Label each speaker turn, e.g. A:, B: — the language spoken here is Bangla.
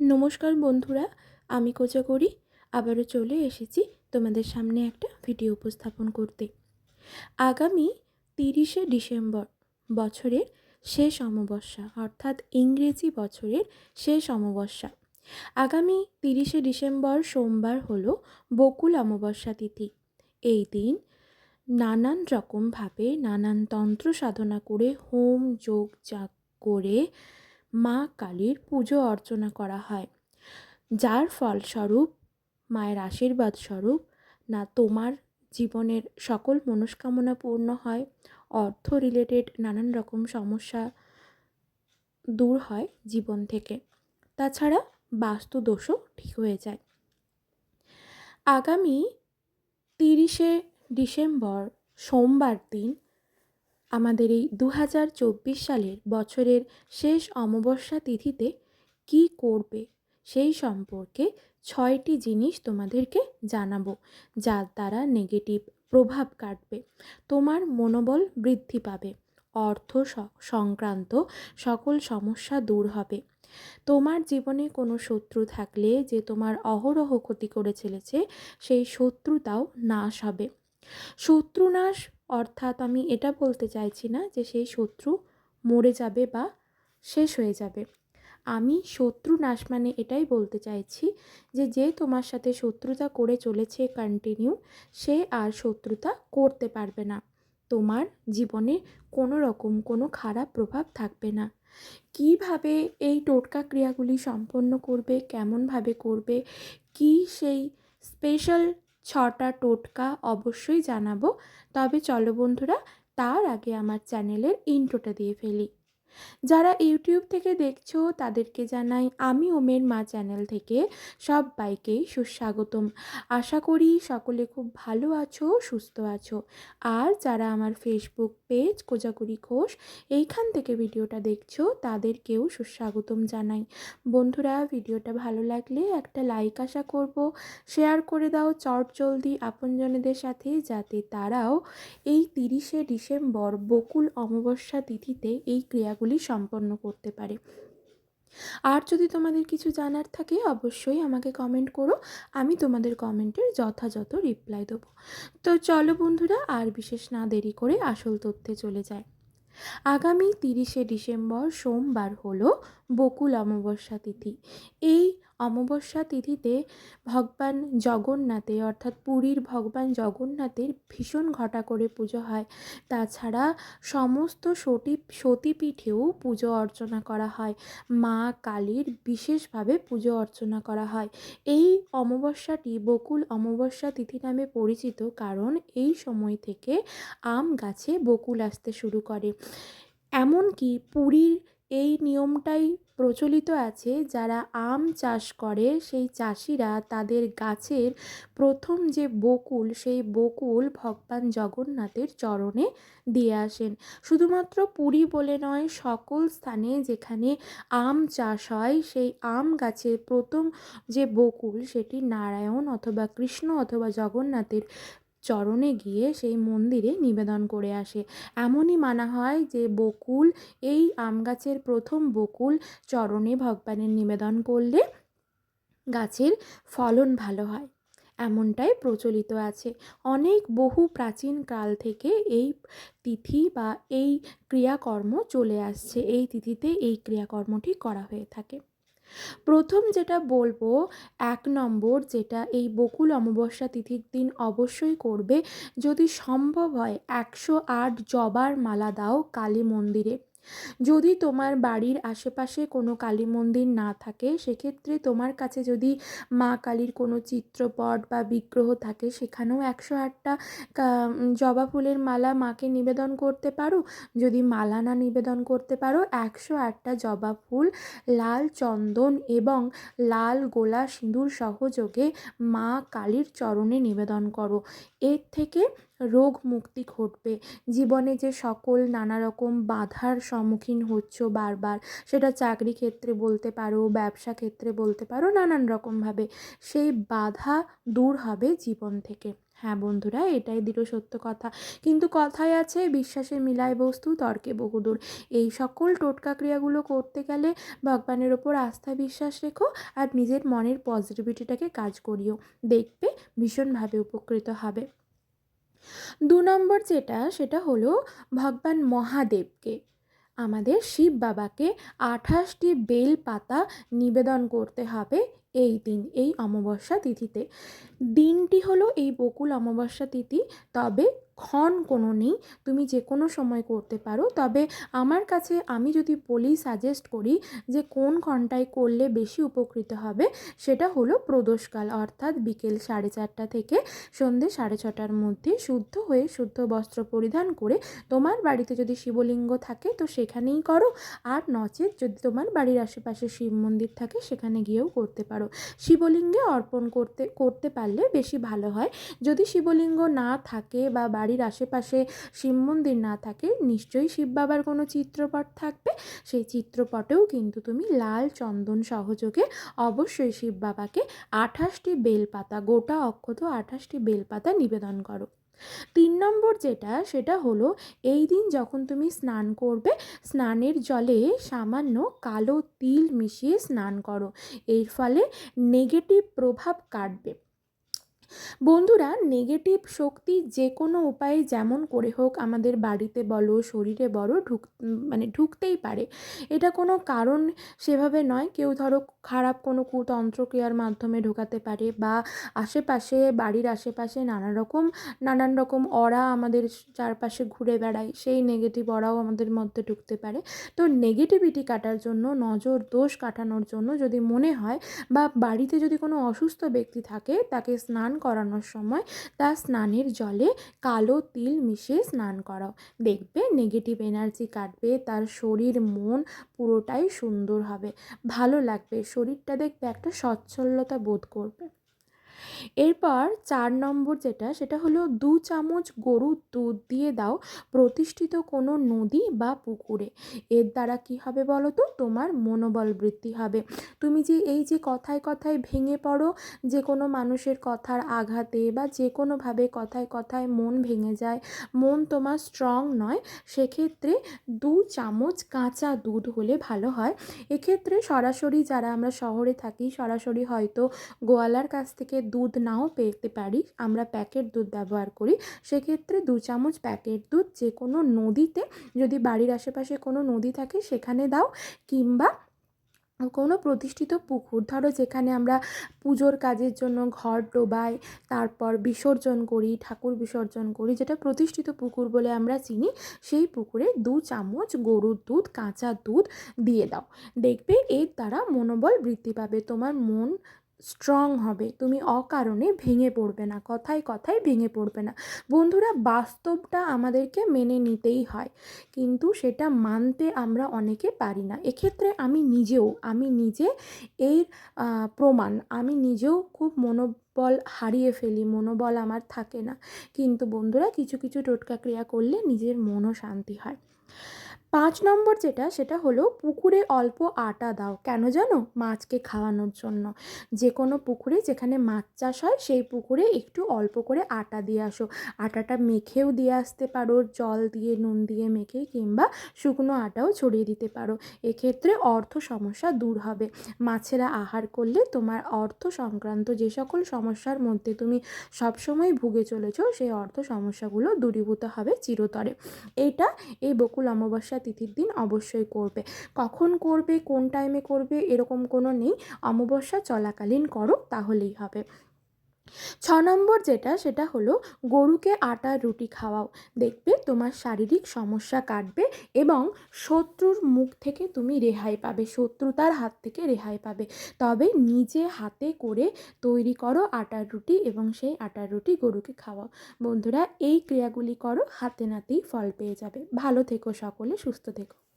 A: নমস্কার বন্ধুরা, আমি কোচাগরি আবারও চলে এসেছি তোমাদের সামনে একটা ভিডিও উপস্থাপন করতে। আগামী তিরিশে ডিসেম্বর বছরের শেষ অমাবস্যা, অর্থাৎ ইংরেজি বছরের শেষ অমাবস্যা। আগামী তিরিশে ডিসেম্বর সোমবার হলো বকুল অমাবস্যা তিথি। এই দিন নানান রকমভাবে নানান তন্ত্র সাধনা করে, হোম যোগ যাগ করে মা কালীর পুজো অর্চনা করা হয়। যার ফলস্বরূপ, মায়ের আশীর্বাদ স্বরূপ না তোমার জীবনের সকল মনস্কামনা পূর্ণ হয়, অর্থ রিলেটেড নানান রকম সমস্যা দূর হয় জীবন থেকে। তাছাড়া বাস্তু দোষও ঠিক হয়ে যায়। আগামী তিরিশে ডিসেম্বর, সোমবার দিন আমাদের এই দু হাজার চব্বিশ সালের বছরের শেষ অমাবস্যা তিথিতে কি করবে সেই সম্পর্কে ছয়টি জিনিস তোমাদেরকে জানাব, যার দ্বারা নেগেটিভ প্রভাব কাটবে, তোমার মনোবল বৃদ্ধি পাবে, অর্থ সংক্রান্ত সকল সমস্যা দূর হবে। তোমার জীবনে কোনো শত্রু থাকলে যে তোমার অহরহ ক্ষতি করে চলেছে, সেই শত্রুতাও নাশ হবে। শত্রুনাশ, অর্থাৎ আমি এটা বলতে চাইছি না যে সেই শত্রু মরে যাবে বা শেষ হয়ে যাবে। আমি শত্রু নাশ মানে এটাই বলতে চাইছি যে যে তোমার সাথে শত্রুতা করে চলেছে কন্টিনিউ সে আর শত্রুতা করতে পারবে না। তোমার জীবনে কোনো রকম কোনো খারাপ প্রভাব থাকবে না। কীভাবে এই টোটকা ক্রিয়াগুলি সম্পন্ন করবে, কেমনভাবে করবে, কি সেই স্পেশাল ছটা টোটকা অবশ্যই জানাব। তবে চলো বন্ধুরা তার আগে আমার চ্যানেলের ইন্ট্রোটা দিয়ে ফেলি। যারা ইউটিউব থেকে দেখছ, তাদেরকে জানাই আমি ওমের মা চ্যানেল থেকে সব বাইকেই সুস্বাগতম। আশা করি সকলে খুব ভালো আছো, সুস্থ আছো। আর যারা আমার ফেসবুক পেজ কোজাগুড়ি ঘোষ, এইখান থেকে ভিডিওটা দেখছ, তাদেরকেও সুস্বাগতম জানাই। বন্ধুরা, ভিডিওটা ভালো লাগলে একটা লাইক আশা করব। শেয়ার করে দাও চট জলদি আপনজনেদের সাথে, যাতে তারাও এই তিরিশে ডিসেম্বর বকুল অমাবস্যা তিথিতে এই ক্রিয়া ক্রিয়াগুলি সম্পন্ন করতে পারে। আর যদি তোমাদের কিছু জানার থাকে, অবশ্যই আমাকে কমেন্ট করো। আমি তোমাদের কমেন্টের যথাযথ রিপ্লাই দেবো। তো চলো বন্ধুরা, আর বিশেষ না দেরি করে আসল তথ্যে চলে যায় আগামী তিরিশে ডিসেম্বর সোমবার হলো বকুল অমাবস্যা তিথি। এই অমাবস্যা তিথিতে ভগবান জগন্নাথে, অর্থাৎ পুরীর ভগবান জগন্নাথের ভীষণ ঘটা করে পুজো হয়। তাছাড়া সমস্ত সতী, সতীপীঠেও পুজো অর্চনা করা হয়। মা কালীর বিশেষভাবে পুজো অর্চনা করা হয়। এই অমাবস্যাটি বকুল অমাবস্যা তিথি নামে পরিচিত কারণ এই সময় থেকে আম গাছে বকুল আসতে শুরু করে। এমনকি পুরীর এই নিয়মটাই প্রচলিত আছে, যারা আম চাষ করে, সেই চাষিরা তাদের গাছের প্রথম যে বকুল, সেই বকুল ভগবান জগন্নাথের চরণে দিয়ে আসেন। শুধুমাত্র পুরী বলে নয়, সকল স্থানে যেখানে আম চাষ হয়, সেই আম গাছের প্রথম যে বকুল, সেটি নারায়ণ অথবা কৃষ্ণ অথবা জগন্নাথের চরণে গিয়ে সেই মন্দিরে নিবেদন করে আসে। এমনই মানা হয় যে বকুল, এই আম গাছের প্রথম বকুল চরণে ভগবানের নিবেদন করলে গাছের ফলন ভালো হয়। এমনটাই প্রচলিত আছে। অনেক বহু প্রাচীন কাল থেকে এই তিথি বা এই ক্রিয়াকর্ম চলে আসছে। এই তিথিতে এই ক্রিয়াকর্মটি করা হয়ে থাকে। প্রথম যেটা বলব, এক নম্বর যেটা এই বকুল অমাবস্যা তিথির দিন অবশ্যই করবে। যদি সম্ভব হয়, একশো আট জবার মালা দাও কালী মন্দিরে। যদি তোমার বাড়ির আশেপাশে কোনো কালী মন্দির না থাকে, সেক্ষেত্রে তোমার কাছে যদি মা কালীর কোনো চিত্রপট বা বিগ্রহ থাকে, সেখানেও একশো আটটা জবা ফুলের মালা মাকে নিবেদন করতে পারো। যদি মালা না নিবেদন করতে পারো, একশো আটটা জবা ফুল, লাল চন্দন এবং লাল গোলা সিঁদুর সহযোগে মা কালীর চরণে নিবেদন করো। এর থেকে রোগ মুক্তি ঘটবে। জীবনে যে সকল নানা রকম বাধার সম্মুখীন হচ্ছ বারবার, সেটা চাকরি ক্ষেত্রে বলতে পারো, ব্যবসা ক্ষেত্রে বলতে পারো, নানান রকমভাবে, সেই বাধা দূর হবে জীবন থেকে। হ্যাঁ বন্ধুরা, এটাই দৃঢ় সত্য কথা। কিন্তু কথায় আছে, বিশ্বাসে মিলায় বস্তু, তর্কে বহুদূর। এই সকল টোটকা ক্রিয়াগুলো করতে গেলে ভগবানের ওপর আস্থা, বিশ্বাস রেখো আর নিজের মনের পজিটিভিটিটাকে কাজ করিও। দেখবে ভীষণভাবে উপকৃত হবে। দু নম্বর যেটা, সেটা হলো ভগবান মহাদেবকে। আমাদের শিব বাবাকে আঠাশটি বেল পাতা নিবেদন করতে হবে। এই দিন, এই অমাবস্যা তিথিতে। দিনটি হলো এই বকুল অমাবস্যা তিথি। তবে ক্ষণ কোনো নেই। তুমি যে কোনো সময় করতে পারো। তবে আমার কাছে আমি যদি বলি সাজেস্ট করি যে কোন ঘন্টায় করলে বেশি উপকৃত হবে, সেটা হলো প্রদোষকাল, অর্থাৎ বিকেল সাড়ে চারটা থেকে সন্ধে সাড়ে ছটার মধ্যে শুদ্ধ হয়ে শুদ্ধ বস্ত্র পরিধান করে তোমার বাড়িতে যদি শিবলিঙ্গ থাকে, তো সেখানেই করো। আর নচেত যদি তোমার বাড়ির আশেপাশে শিব মন্দির থাকে, সেখানে গিয়েও করতে পারো। শিবলিঙ্গে অর্পণ করতে করতে পারলে বেশি ভালো হয়। যদি শিবলিঙ্গ না থাকে বা বাড়ির আশেপাশে শিব মন্দির না থাকে, নিশ্চয়ই শিব বাবার কোনো চিত্রপট থাকবে। সেই চিত্রপটেও কিন্তু তুমি লাল চন্দন সহযোগে অবশ্যই শিব বাবাকে আঠাশটি বেলপাতা, গোটা অক্ষত আঠাশটি বেলপাতা নিবেদন করো। তিন নম্বর যেটা, সেটা হলো এই দিন যখন তুমি স্নান করবে, স্নানের জলে সামান্য কালো তিল মিশিয়ে স্নান করো। এর ফলে নেগেটিভ প্রভাব কাটবে। বন্ধুরা নেগেটিভ শক্তি যে কোনো উপায়ে যেমন করে হোক আমাদের বাড়িতে বলো, শরীরে বলো, ঢুক মানে ঢুকতেই পারে। এটা কোনো কারণ সেভাবে নয়। কেউ ধরো খারাপ কোনো কুতন্ত্রক্রিয়ার মাধ্যমে ঢোকাতে পারে বা আশেপাশে, বাড়ির আশেপাশে নানা রকম নানান রকম অরা আমাদের চারপাশে ঘুরে বেড়ায়, সেই নেগেটিভ অরাও আমাদের মধ্যে ঢুকতে পারে। তো নেগেটিভিটি কাটার জন্য, নজর, দোষ কাটানোর জন্য যদি মনে হয় বা বাড়িতে যদি কোনো অসুস্থ ব্যক্তি থাকে, তাকে স্নান করানোর সময় তার স্নানের জলে কালো তিল মিশিয়ে স্নান করাও। দেখবে নেগেটিভ এনার্জি কাটবে, তার শরীর, মন পুরোটাই সুন্দর হবে। ভালো লাগবে, শরীরটা দেখবে একটা সচ্ছলতা বোধ করবে। এরপর চার নম্বর যেটা, সেটা হলো দু চামচ গরুর দুধ দিয়ে দাও প্রতিষ্ঠিত কোনো নদী বা পুকুরে। এর দ্বারা কি হবে বলো তো? তোমার মনোবল বৃদ্ধি হবে। তুমি যে এই যে কথায় কথায় ভেঙে পড়ো, যে কোনো মানুষের কথার আঘাতে বা যে কোনোভাবে কথায় কথায় মন ভেঙে যায়, মন তোমার স্ট্রং নয়, সেক্ষেত্রে দু চামচ কাঁচা দুধ হলে ভালো হয়। এক্ষেত্রে সরাসরি যারা আমরা শহরে থাকি, সরাসরি হয়তো গোয়ালার কাছ থেকে দুধ নাও পেতে পারি। আমরা প্যাকেট দুধ ব্যবহার করি। সেক্ষেত্রে দু চামচ প্যাকেট দুধ যে কোনো নদীতে, যদি বাড়ির আশেপাশে কোনো নদী থাকে সেখানে দাও কিংবা কোনো প্রতিষ্ঠিত পুকুর, ধরো যেখানে আমরা পুজোর কাজের জন্য ঘর ডোবাই, তারপর বিসর্জন করি, ঠাকুর বিসর্জন করি, যেটা প্রতিষ্ঠিত পুকুর বলে আমরা চিনি, সেই পুকুরে দু চামচ গরুর দুধ, কাঁচা দুধ দিয়ে দাও। দেখবে এর দ্বারা মনোবল বৃদ্ধি পাবে। তোমার মন স্ট্রং হবে, তুমি অকারণে ভেঙে পড়বে না, কথায় কথায় ভেঙে পড়বে না। বন্ধুরা, বাস্তবটা আমাদেরকে মেনে নিতেই হয়, কিন্তু সেটা মানতে আমরা অনেকে পারি না। এক্ষেত্রে আমি নিজেও, আমি নিজে এর প্রমাণ, আমি নিজেও খুব মনোবল হারিয়ে ফেলি, মনোবল আমার থাকে না। কিন্তু বন্ধুরা, কিছু কিছু টোটকা ক্রিয়া করলে নিজের মনও শান্তি হয়। পাঁচ নম্বর যেটা, সেটা হলো পুকুরে অল্প আটা দাও। কেন জানো? মাছকে খাওয়ানোর জন্য। যে কোনো পুকুরে যেখানে মাছ চাষ হয়, সেই পুকুরে একটু অল্প করে আটা দিয়ে আসো। আটাটা মেখেও দিয়ে আসতে পারো, জল দিয়ে, নুন দিয়ে মেখে কিংবা শুকনো আটাও ছড়িয়ে দিতে পারো। এক্ষেত্রে অর্থ সমস্যা দূর হবে। মাছেরা আহার করলে তোমার অর্থ সংক্রান্ত যে সকল সমস্যার মধ্যে তুমি সবসময় ভুগে চলেছো, সেই অর্থ সমস্যাগুলো দূরীভূত হবে চিরতরে। এটা এই বকুল অমাবস্যা তিথির দিন অবশ্যই করবে। কখন করবে, কোন টাইমে করবে, এরকম কোনো নেই। অমাবস্যা চলাকালীন করো, তাহলেই হবে। ছ নম্বর যেটা, সেটা হলো গরুকে আটার রুটি খাওয়াও। দেখবে তোমার শারীরিক সমস্যা কাটবে এবং শত্রুর মুখ থেকে তুমি রেহাই পাবে, শত্রুতার হাত থেকে রেহাই পাবে। তবে নিজে হাতে করে তৈরি করো আটার রুটি এবং সেই আটার রুটি গরুকে খাওয়াও। বন্ধুরা, এই ক্রিয়াগুলি করো, হাতে নাতেই ফল পেয়ে যাবে। ভালো থেকো সকলে, সুস্থ থেকো।